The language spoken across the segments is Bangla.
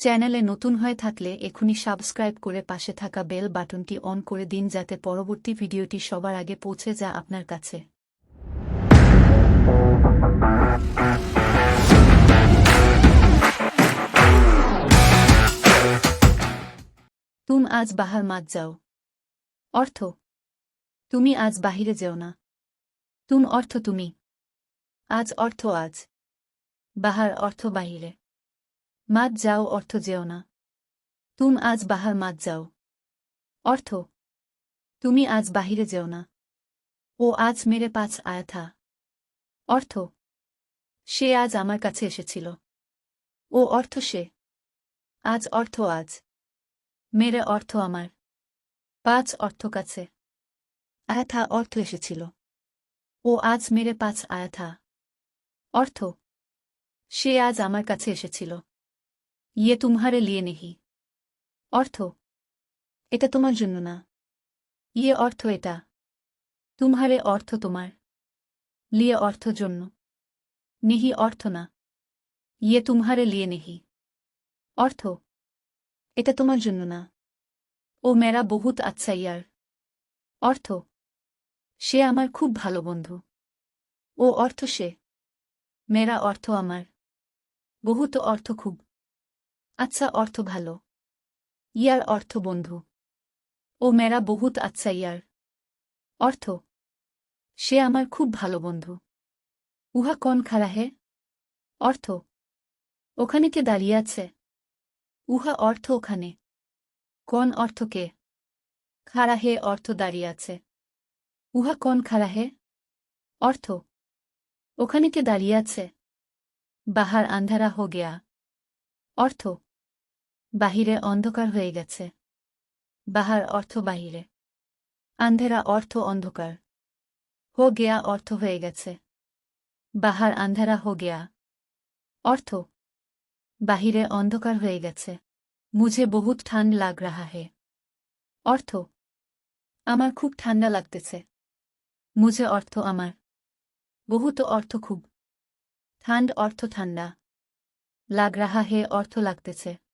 চ্যানেলে নতুন হয়ে থাকলে এখনই সাবস্ক্রাইব করে পাশে থাকা বেল বাটনটি অন করে দিন যাতে পরবর্তী ভিডিওটি সবার আগে পৌঁছে যা আপনার কাছে। তুম আজ বাহার মাত যাও। অর্থ, তুমি আজ বাহিরে যেও না। তুম অর্থ তুমি। আজ অর্থ আজ। বাহার অর্থ বাহিরে। মাত যাও অর্থ যেও না। তুম আজ বাহার মাত যাও। অর্থ, তুমি আজ বাহিরে যেও না। ও আজ মেরে পাঁচ আয়া থা অর্থ, সে আজ আমার কাছে এসেছিল। ও অর্থ সে। আজ অর্থ আজ। মেরে অর্থ আমার। পাঁচ অর্থ কাছে। আয়া থা অর্থ এসেছিল। ও আজ মেরে পাঁচ আয়া থা অর্থ, সে আজ আমার কাছে এসেছিল। ইয়ে তুমহারে লিয়ে নেহি অর্থ এটা তোমার জন্য না ইয়ে অর্থ এটা তুমহারে অর্থ তোমার লিয়ে অর্থ জন্য নেহি অর্থ না ইয়ে তুমহারে লিয়ে নেহি অর্থ এটা তোমার জন্য না ও মেরা বহুত আচ্ছা ইয়ার অর্থ সে আমার খুব ভালো বন্ধু ও অর্থ সে মেরা অর্থ আমার বহুত অর্থ খুব আচ্ছা অর্থ ভালো। ইয়ার অর্থ বন্ধু। ও মেরা বহুত আচ্ছা ইয়ার। অর্থ, সে আমার খুব ভালো বন্ধু। উহা কন খারা হে? অর্থ, ওখানে কে দাঁড়িয়ে আছে? উহা অর্থ ওখানে। কন অর্থ কে? খারা হে, অর্থ দাঁড়িয়ে আছে। উহা কন খারা হে? অর্থ, ওখানে কে দাঁড়িয়ে আছে? বাহার আন্ধারা হো গেয়া। অর্থ বাহিরে অন্ধকার হয়ে গেছে। বাহার অর্থ বাহিরে। আন্ধেরা অর্থ অন্ধকার। হো গেয়া অর্থ হয়ে গেছে। বাহার আন্ধারা হো গেয়া। অর্থ? বাহিরে অন্ধকার হয়ে গেছে। মুঝে বহুত ঠান্ড লাগ রাহা হে। অর্থ? আমার খুব ঠান্ডা লাগতেছে। মুঝে অর্থ আমার। বহুত অর্থ খুব। ঠান্ড অর্থ ঠান্ডা। লাগ রাহা হে অর্থ লাগতেছে।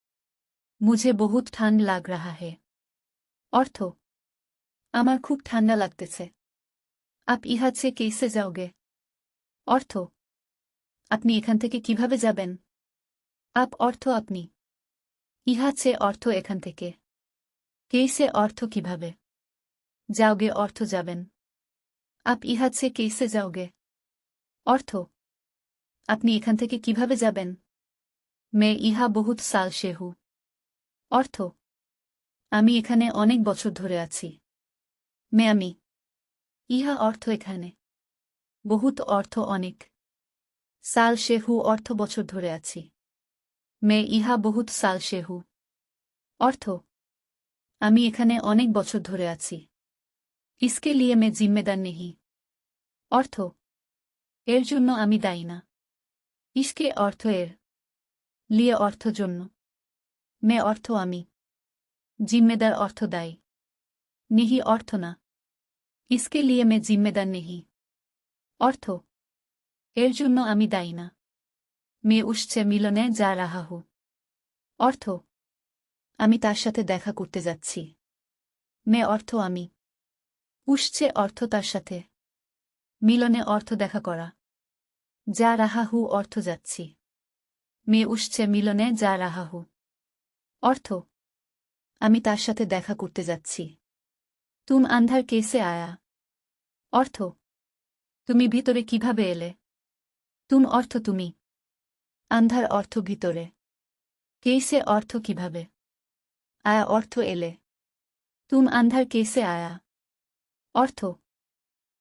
মুঝে বহুত ঠান্ড লাগ রাহা হে। অর্থ, আমার খুব ঠান্ডা লাগতেছে। আপ ইহা সে কেসে যাওগে। অর্থ, আপনি এখান থেকে কীভাবে যাবেন? আপ অর্থ আপনি। ইহা সে অর্থ এখান থেকে। কেসে অর্থ কীভাবে? যাওগে অর্থ যাবেন। আপ ইহা সে কেসে যাওগে। অর্থ, আপনি এখান থেকে কীভাবে যাবেন? মে ইহা বহুত সাল শেহু অর্থ? আমি এখানে অনেক বছর ধরে আছি। মে আমি ইহা অর্থ এখানে? বহুত অর্থ অনেক। সাল শেহু অর্থ বছর ধরে আছি। মে, ইহা বহুত সাল শেহু। অর্থ? আমি এখানে অনেক বছর ধরে আছি। ইসকে লিয়ে মে জিম্মেদার নেহি। অর্থ? এর জন্য আমি দায়ী না। ইসকে অর্থ এর। লিয়ে অর্থ জন্য। মে অর্থ আমি। জিম্মেদার অর্থ দায়ী। নেহি অর্থ না। ইসকে লিয়ে মে জিম্মেদার নেহি। অর্থ, এর জন্য আমি দায়ী না। মে উসছে মিলনে যা রাহা হু। অর্থ, আমি তার সাথে দেখা করতে যাচ্ছি। মে অর্থ আমি। উসছে অর্থ তার সাথে। মিলনে অর্থ দেখা করা। যা রাহাহু অর্থ যাচ্ছি। মে উসছে মিলনে যা রাহা রাহাহু অর্থ, আমি তার সাথে দেখা করতে যাচ্ছি। তুম আন্ধার কেসে আয়া। অর্থ, তুমি ভিতরে কীভাবে এলে? তুম অর্থ তুমি। আন্ধার অর্থ ভিতরে। কেসে অর্থ কীভাবে? আয়া অর্থ এলে। তুম আন্ধার কেসে আয়া। অর্থ,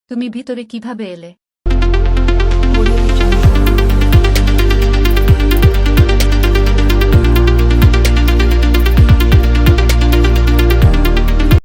তুমি ভিতরে কীভাবে এলে?